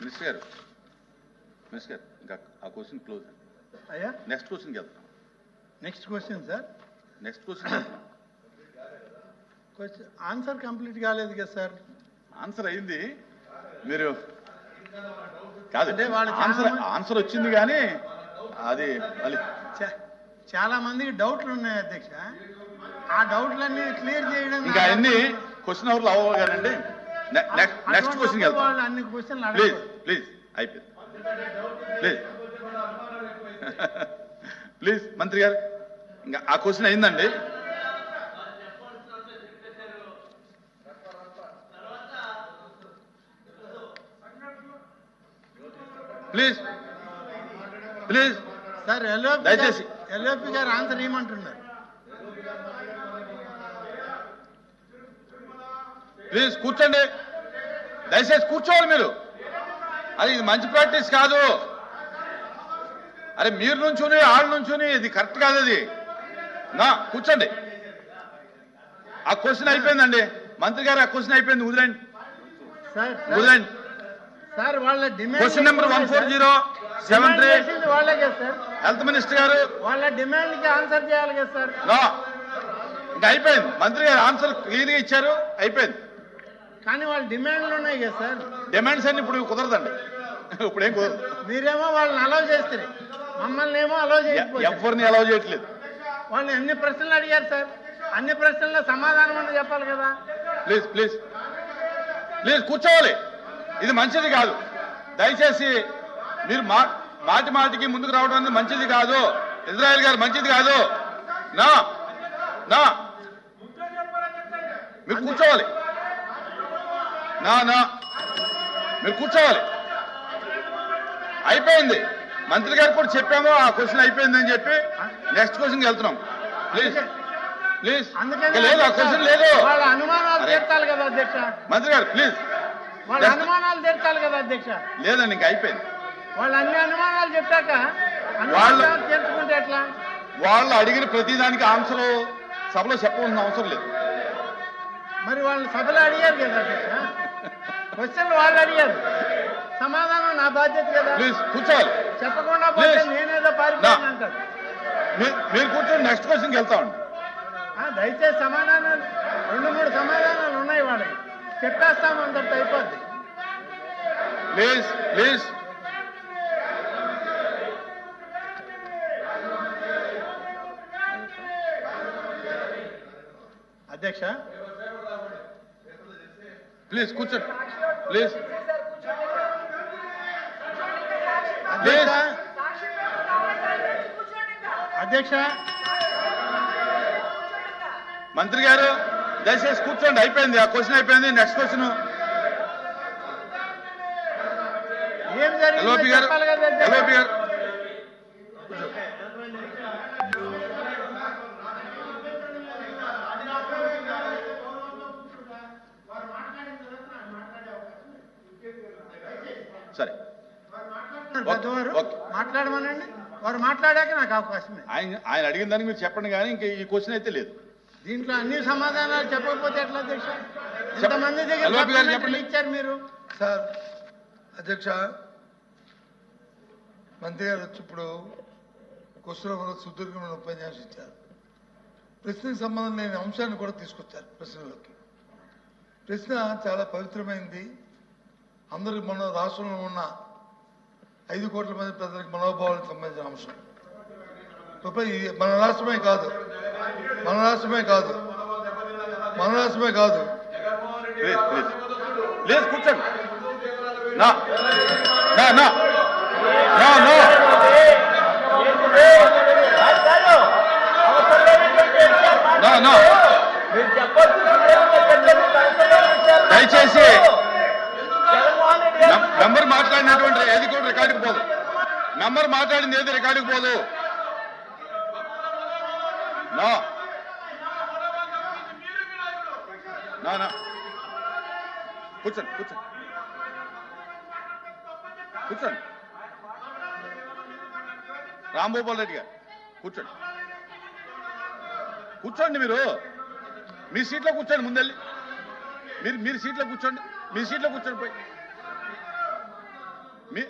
Minister గారు minister గారు ఇంకా ఆ క్వశ్చన్ క్లోజ్ అయ్యా? నెక్స్ట్ క్వశ్చన్కి వెళ్తాం next question sir next question వెళ్తాం క్వశ్చన్ ఆన్సర్ కంప్లీట్ కాలేదు కదా సార్ ఆన్సర్ అయింది. మీరు కాదు అంటే వాళ్ళు ఆన్సర్ ఆన్సర్ వచ్చింది కానీ అది మళ్ళీ చాలా మందికి డౌట్లు ఉన్నాయి అధ్యక్ష. ఆ డౌట్లన్నీ క్లియర్ చేయడం ఇంకా అన్ని క్వశ్చన్ అవర్లు అవ్వగానండి. నెక్స్ట్ క్వశ్చన్కి వెళ్తాం అన్ని క్వశ్చన్లు అడగరు ప్లీజ్ అయిపోయింది. ప్లీజ్. ప్లీజ్ మంత్రి గారు ఇంకా ఆ క్వశ్చన్ అయిందండి. Please please. సార్ ఎల్ఓపి దయచేసి. ఎల్ఓపి గారు ఆన్సర్ ఏమంటున్నారు? ప్లీజ్ కూర్చోండి. దయచేసి కూర్చోవాలి మీరు. అది ఇది మంచి ప్రాక్టీస్ కాదు. అరే మీరు నుంచుని ఆళ్ళు నుంచుని ఇది కరెక్ట్ కాదు అది. నా కూర్చోండి. ఆ క్వశ్చన్ అయిపోయిందండి. మంత్రి గారు ఆ క్వశ్చన్ అయిపోయింది. వదిలేండి. వదిలేండి. సార్ వాళ్ళ demand question number one four zero seven three. వాళ్ళే సార్. Health minister garu. వాళ్ళ డిమాండ్కి ఆన్సర్ చేయాలి కదా సార్. ఇంకా అయిపోయింది. మంత్రి గారు ఆన్సర్ క్లియర్గా ఇచ్చారు. అయిపోయింది. కానీ వాళ్ళ డిమాండ్లు ఉన్నాయి కదా సార్. డిమాండ్స్ అన్ని ఇప్పుడు కుదరదండి. ఇప్పుడు ఏం కుదరదు. మీరేమో వాళ్ళని అలౌ చేస్తారు మమ్మల్ని ఏమో అలౌ చేయకపోతే. ఎవరిని అలౌ చేయట్లేదు. వాళ్ళు ఎన్ని ప్రశ్నలు అడిగారు సార్? అన్ని ప్రశ్నల్లో సమాధానం అని చెప్పాలి కదా. Please please. ప్లీజ్ కూర్చోవాలి. ఇది మంచిది కాదు. దయచేసి మీరు మా మాటి మాటికి ముందుకు రావడం అనేది మంచిది కాదు. ఇజ్రాయెల్ గారు మంచిది కాదు. నా నా. మీరు కూర్చోవాలి. నా నా. మీరు కూర్చోవాలి. అయిపోయింది. మంత్రి గారు కూడా చెప్పాము ఆ క్వశ్చన్ అయిపోయిందని చెప్పి నెక్స్ట్ క్వశ్చన్కి వెళ్తున్నాం. ప్లీజ్. ప్లీజ్. లేదు ఆ క్వశ్చన్ లేదు. మంత్రి గారు ప్లీజ్. వాళ్ళ. అనుమానాలు తీర్చాలి కదా అధ్యక్ష. లేదండి ఇంకా అయిపోయింది. వాళ్ళు అన్ని అనుమానాలు చెప్పాక వాళ్ళు- తీర్చుకుంటే ఎట్లా? వాళ్ళు అడిగిన ప్రతిదానికి ఆన్సర్ సభలో చెప్పవలసిన అవసరం లేదు. మరి వాళ్ళు సభలో అడిగారు కదా అధ్యక్ష. క్వశ్చన్లు వాళ్ళు అడిగారు సమాధానం నా బాధ్యత కదా? ప్లీజ్ కూర్చోవాలి. చెప్పకుండా పోతే. నేనేదో పారిపోయాను. అంటారు మీరు కూర్చొని నెక్స్ట్ క్వశ్చన్కి వెళ్తామండి ఆ, దయచేసి సమాధానాలు రెండు మూడు సమాధానాలు ఉన్నాయి వాళ్ళకి చెప్పేస్తాము అంతటి అయిపోద్ది. Please please. అధ్యక్ష? ప్లీజ్ కూర్చోండి. ప్లీజ్. అధ్యక్ష. అధ్యక్ష. మంత్రి గారు దయచేసి కూర్చోండి. అయిపోయింది. ఆ క్వశ్చన్ అయిపోయింది. Next question. ఏం జరిగిందో ఎల్ఓపి గారు. ఎల్ఓపి గారు. సరే. మాట్లాడమనండి? వారు మాట్లాడాక నాకు అవకాశమే ఆయన ఆయన అడిగిన దానికి మీరు చెప్పండి కానీ ఇంకా ఈ క్వశ్చన్ అయితే లేదు. దీంట్లో అన్ని సమాధానాలు చెప్పకపోతే ఎట్లా అధ్యక్ష? ఇంతమంది దగ్గర. ఇచ్చారు మీరు. సార్ అధ్యక్ష మంత్రి గారు వచ్చి ఇప్పుడు కుశలవరం సుదీర్ఘమైన ఉపన్యాసం ఇచ్చారు. ప్రశ్నకు సంబంధం లేని అంశాన్ని కూడా తీసుకొచ్చారు ప్రశ్నలోకి. ప్రశ్న చాలా పవిత్రమైంది. అందరికి మన రాష్ట్రంలో ఉన్న ఐదు కోట్ల మంది ప్రజలకు మనోభావాలకు సంబంధించిన అంశం. మన రాష్ట్రమే కాదు. మన రాష్ట్రమే కాదు. మన రాష్ట్రమే కాదు. ప్లీజ్ కూర్చోండి. నా నా నా. నా నో. నా నా. దయచేసి నం- నంబర్ మాట్లాడినటువంటి ఏది కూడా రికార్డుకు పోదు. నంబర్ మాట్లాడింది ఏది రికార్డుకు పోదు. నా. నా నా. కూర్చోండి కూర్చోండి. కూర్చోండి. రాంభూపాల్ రెడ్డి గారు కూర్చోండి. కూర్చోండి మీరు. మీ సీట్లో కూర్చోండి ముందెళ్ళి. మీరు మీరు సీట్లో కూర్చోండి. మీ సీట్లో కూర్చోండి పోయి. మీ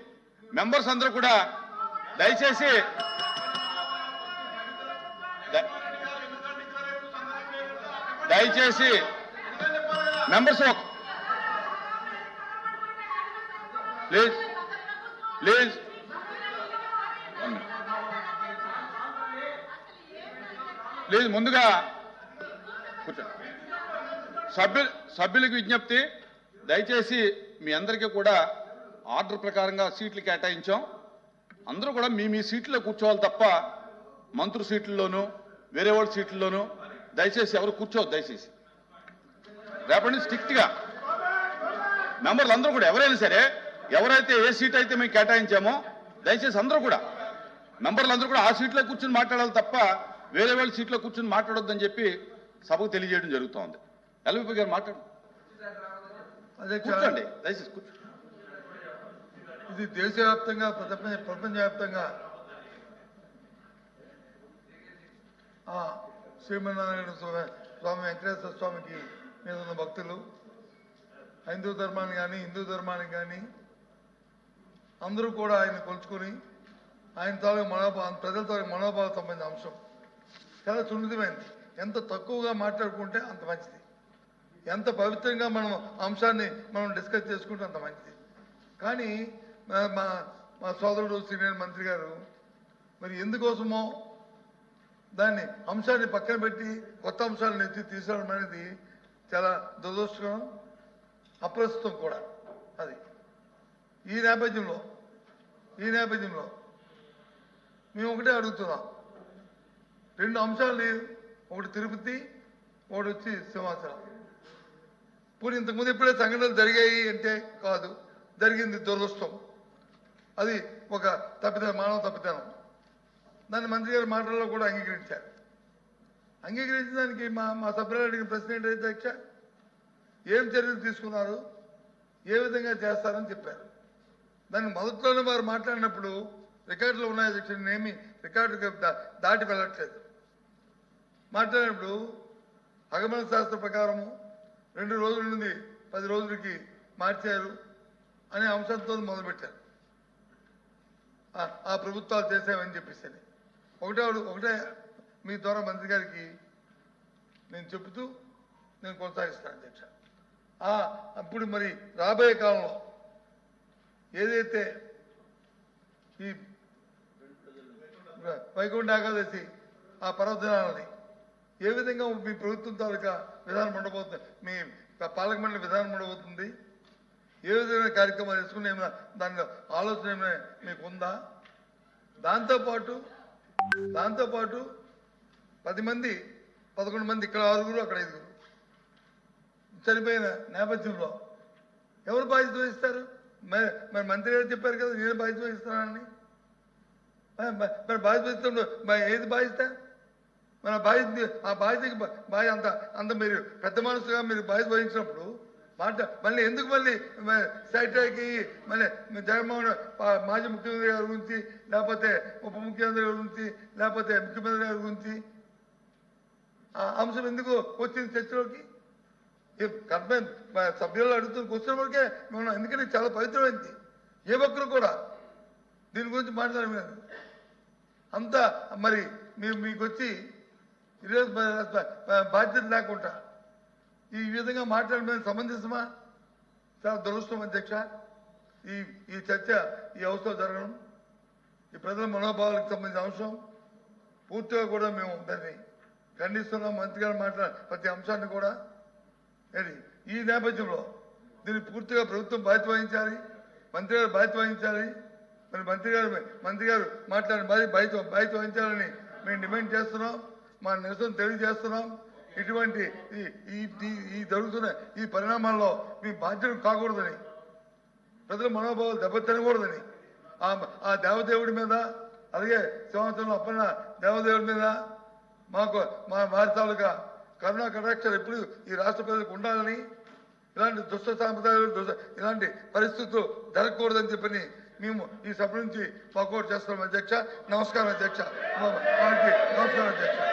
మెంబర్స్ అందరూ కూడా దయచేసి దయచేసి మెంబర్స్ ప్లీజ్ ప్లీజ్. ప్లీజ్ ముందుగా కూర్చోండి సభ్యు సభ్యులకు విజ్ఞప్తి దయచేసి మీ అందరికీ కూడా ఆర్డర్ ప్రకారంగా సీట్లు కేటాయించాం. అందరూ కూడా మీ మీ సీట్లో కూర్చోవాలి తప్ప మంత్రి సీట్లలోనూ వేరే వాళ్ళ సీట్లలోనూ దయచేసి ఎవరు కూర్చోవద్దు దయచేసి. రేపటి నుంచి స్ట్రిక్ట్గా మెంబర్లు అందరూ కూడా ఎవరైనా సరే ఎవరైతే ఏ సీట్ అయితే మేము కేటాయించామో దయచేసి అందరూ కూడా మెంబర్లు అందరూ కూడా ఆ సీట్లో కూర్చుని మాట్లాడాలి తప్ప వేరే వాళ్ళ సీట్లో కూర్చుని మాట్లాడొద్దని చెప్పి సభకు తెలియజేయడం జరుగుతోంది. ఎల్విపి గారు మాట్లాడు. కూర్చోండి. దయచేసి కూర్చోండి ఇది దేశవ్యాప్తంగా ప్రపంచ ప్రపంచవ్యాప్తంగా. శ్రీమన్నారాయణ స్వామి స్వామి వెంకటేశ్వర స్వామికి మీద ఉన్న భక్తులు హైందూ ధర్మాన్ని కానీ హిందూ ధర్మానికి కానీ అందరూ కూడా ఆయన కొలుచుకొని ఆయన తాలూకు మనోభావం ప్రజల తాలూకు మనోభావం సంబంధించిన అంశం. చాలా సున్నితమైనది ఎంత తక్కువగా మాట్లాడుకుంటే అంత మంచిది. ఎంత పవిత్రంగా మనం అంశాన్ని మనం డిస్కస్ చేసుకుంటే అంత మంచిది. కానీ మా- మా సోదరుడు సీనియర్ మంత్రి గారు మరి ఎందుకోసమో దాన్ని అంశాన్ని పక్కన పెట్టి కొత్త అంశాలను ఎత్తి తీసుకోవడం అనేది చాలా దురదృష్టకరం అప్రస్తుతం కూడా అది. ఈ నేపథ్యంలో ఈ నేపథ్యంలో మేము ఒకటే అడుగుతున్నాం. రెండు అంశాలని ఒకటి తిరుపతి ఒకటి వచ్చి సింహాచలం. ఇప్పుడు ఇంతకుముందు ఇప్పుడే సంఘటనలు జరిగాయి అంటే కాదు జరిగింది దురదృష్టం. అది ఒక తప్పిదనం మానవ తప్పిదనం దాన్ని మంత్రి గారి మాటల్లో కూడా అంగీకరించారు. అంగీకరించిన దానికి మా మా సభ్యులు అడిగిన ప్రశ్న ఏంటైతే అధ్యక్ష ఏం చర్యలు తీసుకున్నారు? ఏ విధంగా చేస్తారని చెప్పారు. దాన్ని మొదట్లోనే వారు మాట్లాడినప్పుడు రికార్డులు ఉన్నాయి అధ్యక్ష నేమి రికార్డు దాటి వెళ్ళట్లేదు. మాట్లాడినప్పుడు అగమన శాస్త్ర ప్రకారము రెండు రోజుల నుండి పది రోజులకి మార్చారు అనే అంశంతో మొదలుపెట్టారు. ఆ- ప్రభుత్వాలు చేసామని చెప్పేసి ఒకటే ఒకటే మీ ద్వారా మంత్రి గారికి నేను చెబుతూ నేను కొనసాగిస్తాను అధ్యక్ష. అప్పుడు మరి రాబోయే కాలంలో ఏదైతే ఈ వైకుంఠ ఏకాదశి ఆ పర్వదినాలని ఏ విధంగా మీ ప్రభుత్వం తాలూకా విధానం ఉండబోతుంది? మీ పాలక మండలి విధానం ఉండబోతుంది? ఏ విధమైన కార్యక్రమాలు తీసుకుని ఏమైనా దానిలో ఆలోచన ఏమైనా మీకు ఉందా దాంతోపాటు దాంతోపాటు పది మంది పదకొండు మంది ఇక్కడ ఆరుగురు అక్కడ ఐదుగురు. చనిపోయిన నేపథ్యంలో ఎవరు బాధ్యత వహిస్తారు? మరి మరి మంత్రి గారు చెప్పారు కదా నేను బాధ్యత వహిస్తున్నానని మరి- బాధ్యత వహిస్తున్నప్పుడు మరి ఏది బాధ్యత? మన బాధ్యత ఆ బాధ్యతకి బాధ్యత అంత అంత మీరు పెద్ద మనసుగా మీరు బాధ్యత వహించినప్పుడు మాట మళ్ళీ ఎందుకు మళ్ళీ సైటాకి మళ్ళీ జగన్మోహన్ మాజీ ముఖ్యమంత్రి గారి గురించి లేకపోతే ఉప ముఖ్యమంత్రి గారి గురించి లేకపోతే ముఖ్యమంత్రి గారి గురించి? ఆ అంశం ఎందుకు వచ్చింది చర్చలోకి? ఈ కర్మ సభ్యులు అడుగుతున్న క్వశ్చన్ వరకే మనం ఎందుకంటే చాలా పవిత్రమైంది. ఏ ఒక్కరు కూడా దీని గురించి మాట్లాడలేదు. అంతా మరి మీరు మీకు వచ్చి ఈరోజు బాధ్యత లేకుండా ఈ విధంగా మాట్లాడడం సమంజసమా చాలా దురదృష్టం అధ్యక్ష. ఈ ఈ చర్చ ఈ అవసరం జరగడం ఈ ప్రజల మనోభావాలకు సంబంధించిన అంశం పూర్తిగా కూడా మేము దాన్ని ఖండిస్తున్నాం. మంత్రి గారు మాట్లాడే ప్రతి అంశాన్ని కూడా. ఏంటి ఈ నేపథ్యంలో దీన్ని పూర్తిగా ప్రభుత్వం బాధ్యత వహించాలి మంత్రి గారు బాధ్యత వహించాలి. మరి మంత్రి గారు మంత్రి గారు మాట్లాడిన బాధ్యత బాధ్యత బాధ్యత వహించాలని మేము డిమాండ్ చేస్తున్నాం. మా నిరసన తెలియజేస్తున్నాం. ఇటువంటి ఈ ఈ ఈ- జరుగుతున్న ఈ పరిణామాల్లో మీ బాధ్యత కాకూడదని ప్రజల మనోభావాలు దెబ్బతినకూడదని ఆ ఆ దేవదేవుడి మీద అలాగే సంవత్సరంలో అప్పన్న దేవదేవుడి మీద మాకు మా మారితాలుగా కరుణా కటాక్షాలు ఎప్పుడు ఈ రాష్ట్ర ప్రజలకు ఉండాలని ఇలాంటి దుష్ట సాంప్రదాయాలు ఇలాంటి పరిస్థితులు జరగకూడదని చెప్పని మేము ఈ సభ నుంచి వాకౌట్ చేస్తున్నాం అధ్యక్ష. నమస్కారం అధ్యక్ష. మా- నమస్కారం అధ్యక్ష.